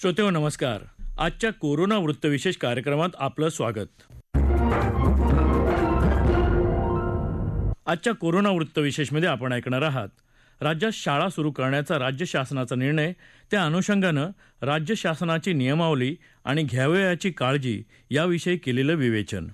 श्रोतेहो नमस्कार. आजच्या कोरोना वृत्तविशेष कार्यक्रमात आपलं स्वागत. आजच्या कोरोना वृत्तविशेषमध्ये आपण ऐकणार आहात राज्यात शाळा सुरू करण्याचा राज्य शासनाचा निर्णय त्या अनुषंगानं राज्य शासनाची नियमावली आणि घ्यावयाची काळजी याविषयी केलेलं विवेचन.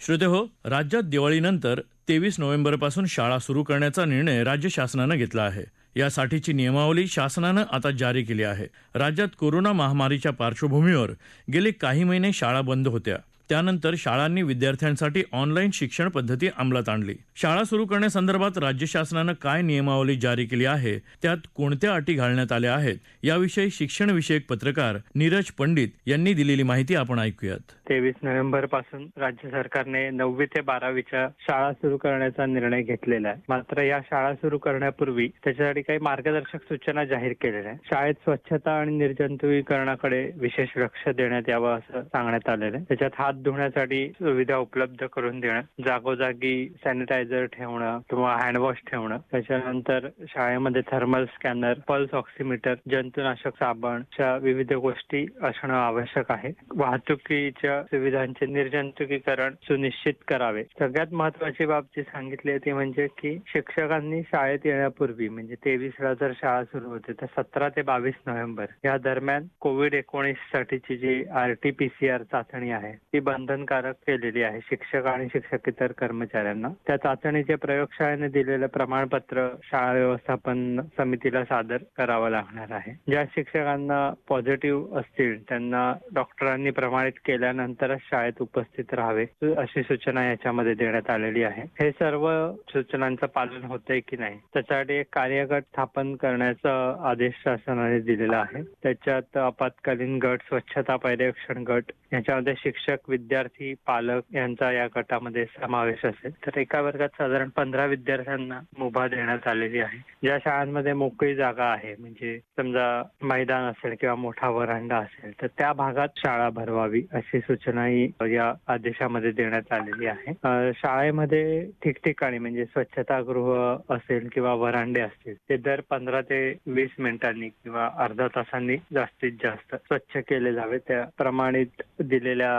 श्रोते हो राज्यात दिवाळीनंतर तेवीस नोव्हेंबरपासून शाळा सुरू करण्याचा निर्णय राज्य शासनानं घेतला आहे. यासाठीची नियमावली शासनानं आता जारी केली आहे. राज्यात कोरोना महामारीच्या पार्श्वभूमीवर गेले काही महिने शाळा बंद होत्या. त्यानंतर शाळांनी विद्यार्थ्यांसाठी ऑनलाईन शिक्षण पद्धती अंमलात आणली. शाळा सुरू करण्यासंदर्भात राज्य शासनानं काय नियमावली जारी केली आहे? त्यात कोणत्या अटी घालण्यात आल्या आहेत? याविषयी शिक्षणविषयक पत्रकार नीरज पंडित यांनी दिलेली माहिती आपण ऐकूयात. तेवीस नोव्हेंबरपासून राज्य सरकारने नववी ते बारावीच्या शाळा सुरू करण्याचा निर्णय घेतलेला आहे. मात्र या शाळा सुरू करण्यापूर्वी त्याच्यासाठी काही मार्गदर्शक सूचना जाहीर केलेल्या आहेत. शाळेत स्वच्छता आणि निर्जंतुकीकरणाकडे विशेष लक्ष देण्यात यावं असं सांगण्यात आलेलं आहे. त्याच्यात हात धुण्यासाठी सुविधा उपलब्ध करून देणं जागोजागी सॅनिटायझर ठेवणं किंवा हँडवॉश ठेवणं. त्याच्यानंतर शाळेमध्ये थर्मल स्कॅनर पल्स ऑक्सिमीटर जंतुनाशक साबण अशा विविध गोष्टी असणं आवश्यक आहे. वाहतुकीच्या सुविधांचे निर्जंतुकीकरण सुनिश्चित करावे. सगळ्यात महत्वाची बाब जी सांगितली ती म्हणजे की शिक्षकांनी शाळेत येण्यापूर्वी म्हणजे तेवीसला जर शाळा सुरू होते तर सतरा ते बावीस नोव्हेंबर या दरम्यान कोविड एकोणीस साठीची जी R T P C R चाचणी आहे ती बंधनकारक केलेली आहे. शिक्षक आणि शिक्षकेतर कर्मचाऱ्यांना. त्या चाचणीचे प्रयोगशाळेने दिलेलं प्रमाणपत्र शाळा व्यवस्थापन समितीला सादर करावं लागणार आहे. ज्या शिक्षकांना पॉझिटिव्ह असतील त्यांना डॉक्टरांनी प्रमाणित केल्यानंतरच शाळेत उपस्थित राहावे अशी सूचना याच्यामध्ये देण्यात आलेली आहे. हे सर्व सूचनांचं पालन होतंय की नाही त्यासाठी एक कार्यगट स्थापन करण्याचा आदेश शासनाने दिलेला आहे. त्याच्यात आपत्कालीन गट स्वच्छता पर्यवेक्षण गट याच्यामध्ये शिक्षक विद्यार्थी पालक यांचा या गटामध्ये समावेश असेल. तर एका वर्गात साधारण पंधरा विद्यार्थ्यांना मुभा देण्यात आलेली आहे. ज्या शाळांमध्ये मोकळी जागा आहे म्हणजे समजा मैदान असेल किंवा मोठा वरांडा असेल तर त्या भागात शाळा भरवावी अशी सूचनाही या आदेशामध्ये देण्यात आलेली आहे. शाळेमध्ये ठिकठिकाणी म्हणजे स्वच्छतागृह असेल किंवा वरांडे असतील ते दर पंधरा ते वीस मिनिटांनी किंवा अर्धा तासांनी जास्तीत जास्त स्वच्छ केले जावे. त्या प्रमाणित दिलेल्या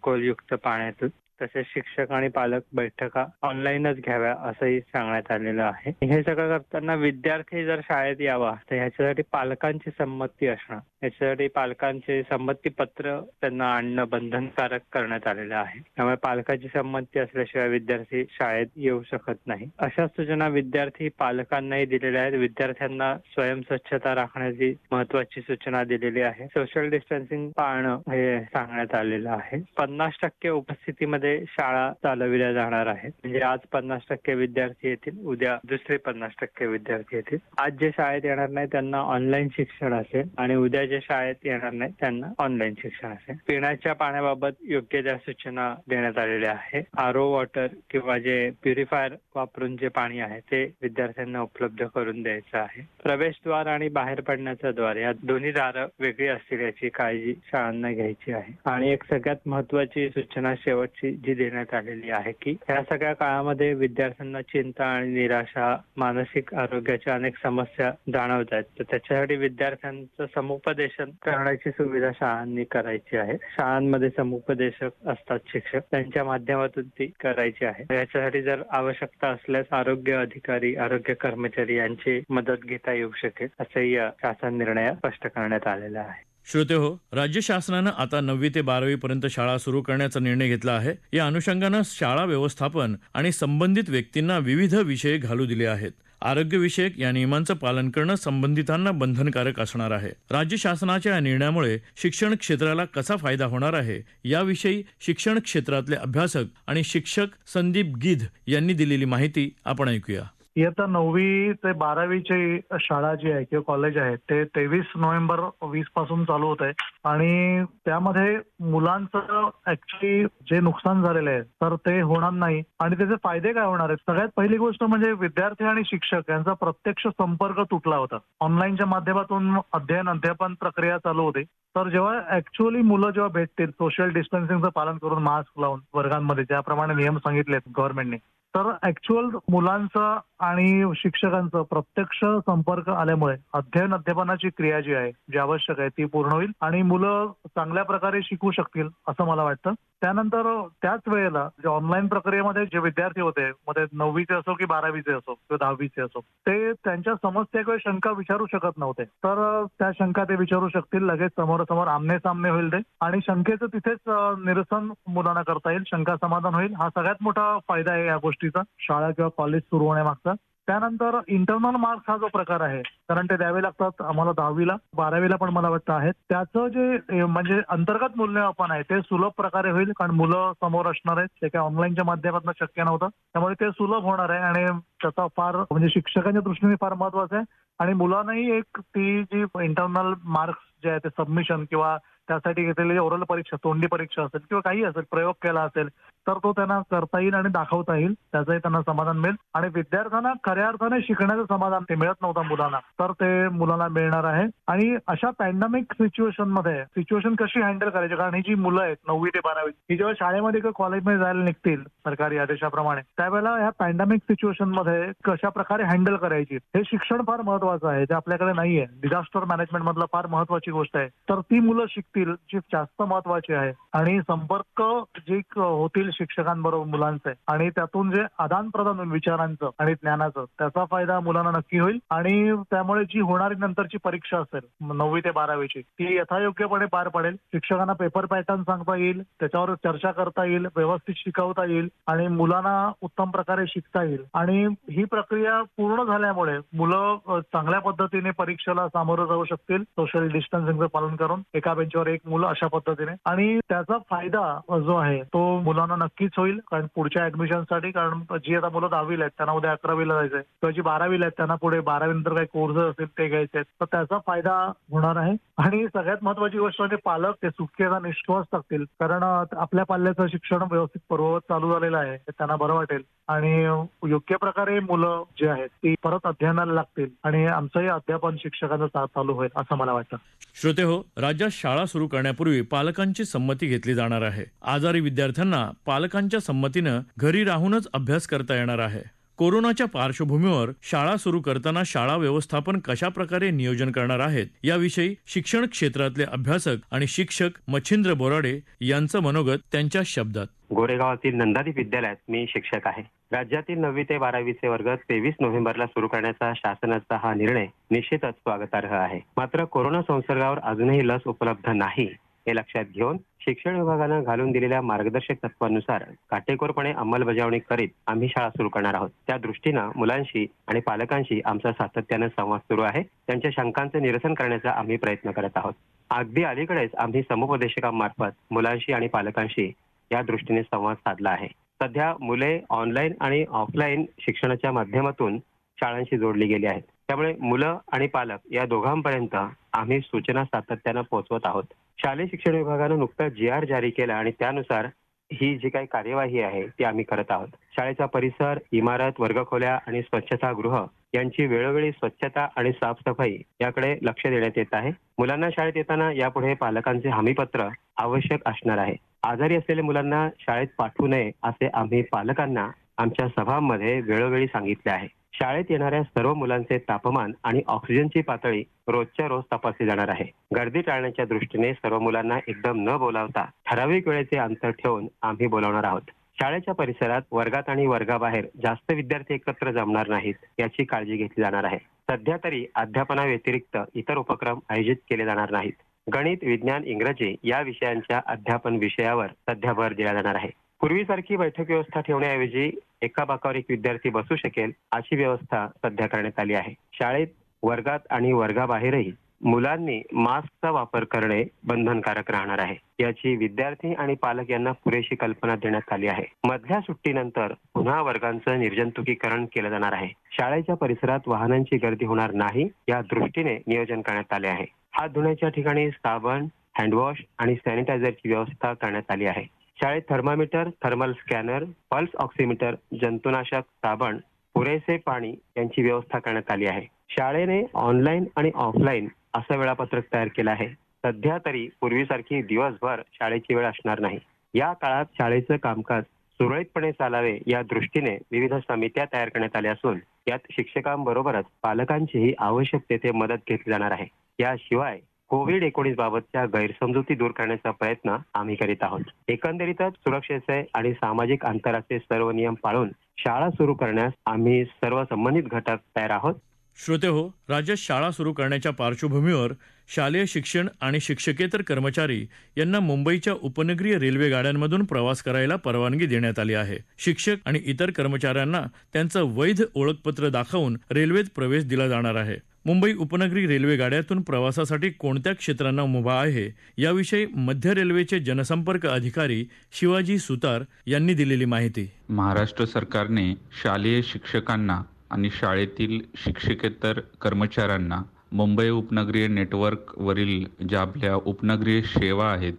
अल्कोहोलयुक्त पाण्यातून तसेच शिक्षक आणि पालक बैठका ऑनलाईनच घ्याव्या असंही सांगण्यात आलेलं आहे. हे सगळं करताना विद्यार्थी जर शाळेत यावा तर ह्याच्यासाठी पालकांची संमती असणं याच्यासाठी पालकांचे संमती पत्र त्यांना आणणं बंधनकारक करण्यात आलेलं आहे. त्यामुळे पालकाची संमती असल्याशिवाय विद्यार्थी शाळेत येऊ शकत नाही. अशा सूचना विद्यार्थी पालकांनाही दिलेल्या आहेत. विद्यार्थ्यांना स्वयं स्वच्छता राखण्याची महत्वाची सूचना दिलेली आहे. सोशल डिस्टन्सिंग पाळणं हे सांगण्यात आलेलं आहे. पन्नास टक्के उपस्थितीमध्ये शाळा चालविल्या जाणार आहेत. म्हणजे आज पन्नास टक्के विद्यार्थी येतील उद्या दुसरे पन्नास टक्के विद्यार्थी येतील. आज जे शाळेत येणार नाही त्यांना ऑनलाईन शिक्षण असेल आणि उद्या जे शाळेत येणार नाही त्यांना ऑनलाईन शिक्षण असेल. पिण्याच्या पाण्याबाबत योग्य त्या सूचना देण्यात आलेल्या आहे आरो वॉटर किंवा जे प्युरिफायर वापरून जे पाणी आहे ते विद्यार्थ्यांना उपलब्ध करून द्यायचं आहे. प्रवेशद्वार आणि बाहेर पडण्याचं द्वार या दोन्ही दारं वेगळी असतील याची काळजी शाळांना घ्यायची आहे. आणि एक सगळ्यात महत्वाची सूचना शेवटची जी देण्यात आलेली आहे की या सगळ्या काळामध्ये विद्यार्थ्यांना चिंता आणि निराशा मानसिक आरोग्याच्या अनेक समस्या जाणवत आहेत. तर त्याच्यासाठी विद्यार्थ्यांचं समुपदेशन करण्याची सुविधा शाळांनी करायची आहे. शाळांमध्ये समुपदेशक असतात शिक्षक. त्यांच्या माध्यमातून ती करायची आहे. याच्यासाठी जर आवश्यकता असल्यास आरोग्य अधिकारी आरोग्य कर्मचारी यांची मदत घेता येऊ शकेल असंही शासन निर्णयात स्पष्ट करण्यात आलेलं आहे. श्रोते हो राज्य शासनानं आता नववी ते बारावीपर्यंत शाळा सुरू करण्याचा निर्णय घेतला आहे. या अनुषंगानं शाळा व्यवस्थापन आणि संबंधित व्यक्तींना विविध विषय घालू दिले आहेत. आरोग्यविषयक या नियमांचं पालन करणं संबंधितांना बंधनकारक असणार आहे. राज्य शासनाच्या या निर्णयामुळे शिक्षण क्षेत्राला कसा फायदा होणार आहे याविषयी शिक्षण क्षेत्रातले अभ्यासक आणि शिक्षक संदीप गिध यांनी दिलेली माहिती आपण ऐकूया. इयत्ता नववी ते बारावीची शाळा जी आहे किंवा कॉलेज आहे ते तेवीस नोव्हेंबर वीसपासून चालू होत आहे. आणि त्यामध्ये मुलांचं ऍक्च्युली जे नुकसान झालेलं आहे तर ते होणार नाही. आणि त्याचे फायदे काय होणार आहेत? सगळ्यात पहिली गोष्ट म्हणजे विद्यार्थी आणि शिक्षक यांचा प्रत्यक्ष संपर्क तुटला होता. ऑनलाईनच्या माध्यमातून अध्ययन अध्यापन प्रक्रिया चालू होती. तर जेव्हा ऍक्च्युअली मुलं जेव्हा भेटतील सोशल डिस्टन्सिंगचं पालन करून मास्क लावून वर्गांमध्ये ज्याप्रमाणे नियम सांगितलेत गव्हर्नमेंटने तर ऍक्च्युअल मुलांचा आणि शिक्षकांचं प्रत्यक्ष संपर्क आल्यामुळे अध्ययन अध्यापनाची क्रिया जी आहे जी आवश्यक आहे ती पूर्ण होईल आणि मुलं चांगल्या प्रकारे शिकू शकतील असं मला वाटतं. त्यानंतर त्याच वेळेला जे ऑनलाईन प्रक्रियेमध्ये जे विद्यार्थी होते मध्ये नववीचे असो की बारावीचे असो किंवा दहावीचे असो ते त्यांच्या समस्या किंवा शंका विचारू शकत नव्हते. तर त्या शंका ते विचारू शकतील लगेच समोरासमोर आमने सामने होईल ते आणि शंकेचं तिथेच निरसन मुलांना करता येईल शंका समाधान होईल. हा सगळ्यात मोठा फायदा आहे या गोष्टी गोष्टीचा शाळा किंवा कॉलेज सुरू होण्यामागचा. त्यानंतर इंटरनल मार्क्स हा जो प्रकार आहे कारण ते द्यावे लागतात आम्हाला दहावीला बारावीला पण मला वाटतं आहेत. त्याचं जे म्हणजे अंतर्गत मूल्यमापन आहे ते सुलभ प्रकारे होईल कारण मुलं समोर असणार आहेत. ते काय ऑनलाईनच्या माध्यमातून शक्य नव्हतं. त्यामुळे ते सुलभ होणार आहे आणि त्याचा फार म्हणजे शिक्षकांच्या दृष्टीने फार महत्वाचं आहे. आणि मुलांनाही एक ती जी इंटरनल मार्क्स जे आहे ते सबमिशन किंवा त्यासाठी घेतलेली ओरल परीक्षा तोंडी परीक्षा असेल किंवा काही असेल प्रयोग केला असेल तर तो त्यांना करता येईल आणि दाखवता येईल. त्याचंही त्यांना समाधान मिळेल. आणि विद्यार्थ्यांना खऱ्या अर्थाने शिकण्याचं समाधान ते मिळत नव्हतं मुलांना. तर ते मुलांना मिळणार आहे. आणि अशा पॅन्डेमिक सिच्युएशनमध्ये सिच्युएशन कशी हँडल करायची? कारण ही जी मुलं आहेत नववी ते बारावी ही जेव्हा शाळेमध्ये किंवा कॉलेजमध्ये जायला निघतील सरकारी आदेशाप्रमाणे त्यावेळेला ह्या पॅन्डेमिक सिच्युएशनमध्ये कशा प्रकारे हँडल करायची? हे शिक्षण फार महत्वाचं आहे. ते आपल्याकडे नाहीये. डिझास्टर मॅनेजमेंट मधलं फार महत्वाची गोष्ट आहे. तर ती मुलं शिकतील. जी जास्त महत्वाची आहे आणि संपर्क जे होतील शिक्षकांबरोबर मुलांचे आणि त्यातून जे आदान प्रदान होईल विचारांचं आणि ज्ञानाचं त्याचा फायदा मुलांना नक्की होईल आणि त्यामुळे जी होणारी नंतरची परीक्षा असेल नववी ते बारावीची ती यथायोग्यपणे पार पडेल. शिक्षकांना पेपर पॅटर्न सांगता येईल त्याच्यावर चर्चा करता येईल व्यवस्थित शिकवता येईल आणि मुलांना उत्तम प्रकारे शिकता येईल. आणि ही प्रक्रिया पूर्ण झाल्यामुळे मुलं चांगल्या पद्धतीने परीक्षेला सामोरं जाऊ शकतील. सोशल डिस्टन्सिंगचं पालन करून एका बेंचवर एक मुलं अशा पद्धतीने. आणि त्याचा फायदा जो आहे तो मुलांना नक्कीच होईल. कारण पुढच्या ऍडमिशनसाठी कारण जी आता मुलं दहावीला आहेत त्यांना उद्या अकरावीला जायचंय. किंवा जी बारावीला आहेत त्यांना पुढे बारावी नंतर काही कोर्स असतील ते घ्यायचे आहेत. तर त्याचा फायदा होणार आहे. आणि सगळ्यात महत्वाची गोष्ट म्हणजे पालक ते सुटकेचा निश्वास टाकतील कारण आपल्या पाल्याचं शिक्षण व्यवस्थित पूर्ववत चालू झालेलं आहे त्यांना बरं वाटेल. आणि योग्य प्रकारे मुलं जे आहेत ती परत अध्ययनाला लागतील. आणि आमचंही अध्यापन शिक्षकांचा चालू होईल असं मला वाटतं. श्रोते हो राज्यात शाळा सुरू करण्यापूर्वी पालकांची संमती घेतली जाणार आहे. आजारी विद्यार्थ्यांना पालकांच्या संमतीनं घरी राहूनच अभ्यास करता येणार आहे. कोरोनाच्या पार्श्वभूमीवर शाळा सुरू करताना शाळा व्यवस्थापन कशा प्रकारे नियोजन करणार आहेत याविषयी शिक्षण क्षेत्रातले अभ्यासक आणि शिक्षक मच्छिंद्र बोराडे यांचं मनोगत त्यांच्या शब्दात. गोरेगावातील नंदादी विद्यालयात मी शिक्षक आहे. राज्यातील नववी ते बारावीचे वर्ग तेवीस नोव्हेंबरला सुरू करण्याचा शासनाचा हा निर्णय निश्चितच स्वागतार्ह आहे. मात्र कोरोना संसर्गावर अजूनही लस उपलब्ध नाही. हे लक्षात घेऊन शिक्षण विभागानं घालून दिलेल्या मार्गदर्शक तत्वानुसार काटेकोरपणे अंमलबजावणी करीत आम्ही शाळा सुरू करणार आहोत. त्या दृष्टीनं मुलांशी आणि पालकांशी आमचा सातत्यानं संवाद सुरू आहे. त्यांच्या शंकांचे निरसन करण्याचा आम्ही प्रयत्न करत आहोत. अगदी अलीकडेच आम्ही समुपदेशकांमार्फत मुलांशी आणि पालकांशी या दृष्टीने संवाद साधला आहे. सध्या मुले ऑनलाईन आणि ऑफलाईन शिक्षणाच्या माध्यमातून शाळांशी जोडली गेली आहेत. त्यामुळे मुलं आणि पालक या दोघांपर्यंत आम्ही सूचना सातत्यानं पोहोचवत आहोत. शालेय शिक्षण विभागानं नुकताच जी आर जारी केला आणि त्यानुसार ही जी काही कार्यवाही आहे ती आम्ही करत आहोत. शाळेचा परिसर इमारत वर्गखोल्या आणि स्वच्छतागृह यांची वेळोवेळी स्वच्छता आणि साफसफाई याकडे लक्ष देण्यात येत आहे. मुलांना शाळेत येताना यापुढे पालकांचे हमीपत्र आवश्यक असणार आहे. आजारी असलेल्या मुलांना शाळेत पाठवू नये असे आम्ही पालकांना आमच्या सभांमध्ये वेळोवेळी सांगितले आहे. शाळेत येणाऱ्या सर्व मुलांचे तापमान आणि ऑक्सिजनची पातळी रोजच्या रोज तपासली जाणार आहे. गर्दी टाळण्याच्या दृष्टीने सर्व मुलांना एकदम न बोलावता ठराविक वेळेचे अंतर ठेवून आम्ही बोलावणार आहोत. शाळेच्या परिसरात वर्गात आणि वर्गाबाहेर जास्त विद्यार्थी एकत्र जमणार नाहीत याची काळजी घेतली जाणार आहे. सध्या तरी अध्यापनाव्यतिरिक्त इतर उपक्रम आयोजित केले जाणार नाहीत. गणित विज्ञान इंग्रजी या विषयांच्या अध्यापन विषयावर सध्या भर दिला जाणार आहे. पूर्वीसारखी बैठक व्यवस्था ठेवण्याऐवजी एका बाकावर एक विद्यार्थी बसू शकेल अशी व्यवस्था सध्या करण्यात आली आहे. शाळेत वर्गात आणि वर्गाबाहेरही मुलांनी मास्कचा वापर करणे बंधनकारक राहणार आहे. याची विद्यार्थी आणि पालक यांना पुरेशी कल्पना देण्यात आली आहे. मधल्या सुट्टीनंतर पुन्हा वर्गांचं निर्जंतुकीकरण केलं जाणार आहे. शाळेच्या परिसरात वाहनांची गर्दी होणार नाही या दृष्टीने नियोजन करण्यात आले आहे. हात धुण्याच्या ठिकाणी साबण हँडवॉश आणि सॅनिटायझरची व्यवस्था करण्यात आली आहे. शाळेत thermometer thermal scanner pulse oximeter जंतुनाशक साबण पुरेसे पाणी यांची व्यवस्था करण्यात आली आहे. शाळेने ऑनलाईन आणि ऑफलाईन असं वेळापत्रक तयार केलं आहे. सध्या तरी पूर्वीसारखी दिवसभर शाळेची वेळ असणार नाही. या काळात शाळेचं कामकाज सुरळीतपणे चालावे या दृष्टीने विविध समित्या तयार करण्यात आल्या असून यात शिक्षकांबरोबरच पालकांचीही आवश्यक तेथे मदत घेतली जाणार आहे. याशिवाय कोविड एकोणीस बाबतच्या गैरसमजुती दूर करण्याचा प्रयत्न आम्ही करीत आहोत. एकंदरीतच सुरक्षेचे आणि सामाजिक अंतराचे सर्व नियम पाळून शाळा सुरू करण्यास आम्ही सर्व संबंधित घटक तयार आहोत. श्रोते हो राज्यात शाळा सुरू करण्याच्या पार्श्वभूमीवर शालेय शिक्षण आणि शिक्षकेतर कर्मचारी यांना मुंबईच्या उपनगरीय रेल्वे गाड्यांमधून प्रवास करायला परवानगी देण्यात आली आहे. शिक्षक आणि इतर कर्मचाऱ्यांना त्यांचं वैध ओळखपत्र दाखवून रेल्वेत प्रवेश दिला जाणार आहे. मुंबई उपनगरी रेल्वे गाड्यातून प्रवासासाठी कोणत्या क्षेत्रांना मुभा आहे याविषयी मध्य रेल्वेचे जनसंपर्क अधिकारी शिवाजी सुतार यांनी दिलेली माहिती. महाराष्ट्र सरकारने शालेय शिक्षकांना आणि शाळेतील शिक्षकेतर कर्मचाऱ्यांना मुंबई उपनगरीय नेटवर्कवरील ज्या आपल्या उपनगरीय सेवा आहेत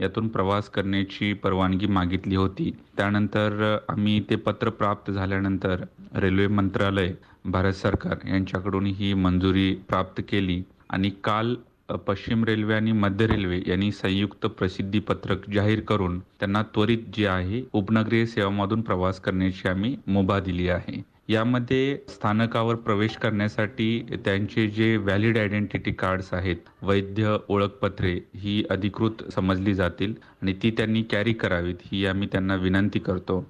यातून प्रवास करण्याची परवानगी मागितली होती. त्यानंतर आम्ही ते पत्र प्राप्त झाल्यानंतर रेल्वे मंत्रालय भारत सरकार यांच्याकडून ही मंजुरी प्राप्त केली आणि काल पश्चिम रेल्वे आणि मध्य रेल्वे यांनी संयुक्त प्रसिद्धी पत्रक जाहीर करून त्यांना त्वरित जे आहे उपनगरीय सेवामधून प्रवास करण्याची आम्ही मुभा दिली आहे. यामध्ये स्थानकावर प्रवेश करण्यासाठी त्यांचे जे व्हॅलिड आयडेंटिटी कार्ड्स आहेत वैध ओळखपत्रे ही अधिकृत समजली जातील आणि ती त्यांनी कॅरी करावीत ही आम्ही त्यांना विनंती करतो.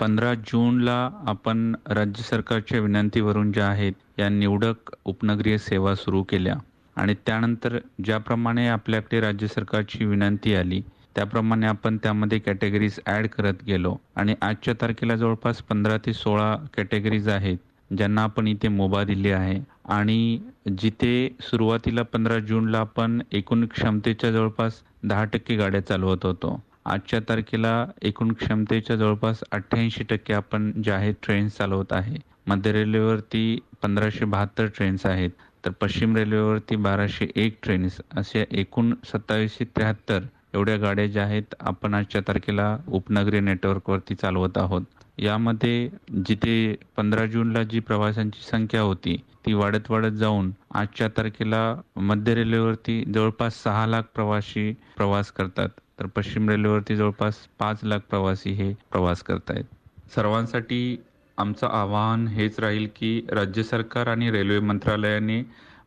पंधरा जूनला आपण राज्य सरकारच्या विनंतीवरून ज्या आहेत या निवडक उपनगरीय सेवा सुरू केल्या. आणि त्यानंतर ज्याप्रमाणे आपल्याकडे राज्य सरकारची विनंती आली त्याप्रमाणे आपण त्यामध्ये कॅटेगरीज ॲड करत गेलो. आणि आजच्या तारखेला जवळपास पंधरा ते सोळा कॅटेगरीज आहेत ज्यांना आपण इथे मुभा दिली आहे. आणि जिथे सुरुवातीला पंधरा जूनला आपण एकूण क्षमतेच्या जवळपास दहा टक्के गाड्या चालवत होतो. आजच्या तारखेला एकूण क्षमतेच्या जवळपास अठ्ठ्याऐंशी टक्के आपण ज्या आहेत ट्रेन्स चालवत आहे. मध्य रेल्वेवरती पंधराशे बहात्तर ट्रेन्स आहेत. तर पश्चिम रेल्वेवरती बाराशे एक ट्रेन्स असे एकूण सत्तावीसशे त्र्याहत्तर एवढ्या गाड्या ज्या आहेत आपण आजच्या तारखेला उपनगरी नेटवर्कवरती चालवत आहोत. यामध्ये जिथे पंधरा जूनला जी प्रवाशांची संख्या होती ती वाढत वाढत जाऊन आजच्या तारखेला मध्य रेल्वेवरती जवळपास सहा लाख प्रवासी प्रवास करतात. तर पश्चिम रेल्वेवरती जवळपास पाच लाख प्रवासी हे प्रवास करतायत. सर्वांसाठी आमचं आवाहन हेच राहील की राज्य सरकार आणि रेल्वे मंत्रालयाने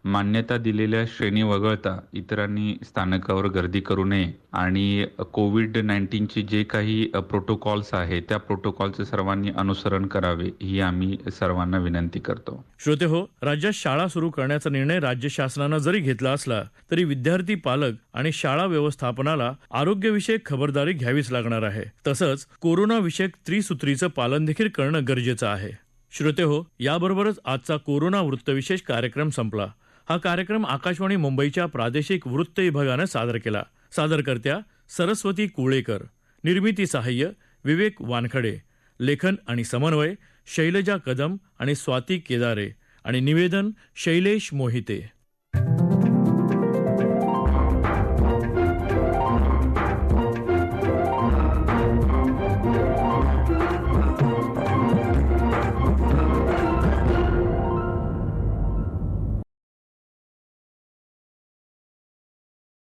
मान्यता दिलेल्या श्रेणी वगळता इतरांनी स्थानकावर गर्दी करू नये. आणि कोविड नाईन्टीनचे जे काही प्रोटोकॉल्स आहेत त्या प्रोटोकॉलचे सर्वांनी अनुसरण करावे ही आम्ही सर्वांना विनंती करतो. श्रोते हो राज्यात शाळा सुरू करण्याचा निर्णय राज्य शासनानं जरी घेतला असला तरी विद्यार्थी पालक आणि शाळा व्यवस्थापनाला आरोग्यविषयक खबरदारी घ्यावीच लागणार आहे. तसंच कोरोनाविषयक त्रिसूत्रीचं पालन देखील करणं गरजेचं आहे. श्रोते हो याबरोबरच आजचा कोरोना वृत्तविशेष कार्यक्रम संपला. हा कार्यक्रम आकाशवाणी मुंबईच्या प्रादेशिक वृत्त विभागानं सादर केला. सादरकर्त्या सरस्वती कुळेकर निर्मिती सहाय्य विवेक वानखडे लेखन आणि समन्वय शैलजा कदम आणि स्वाती केदारे आणि निवेदन शैलेश मोहिते.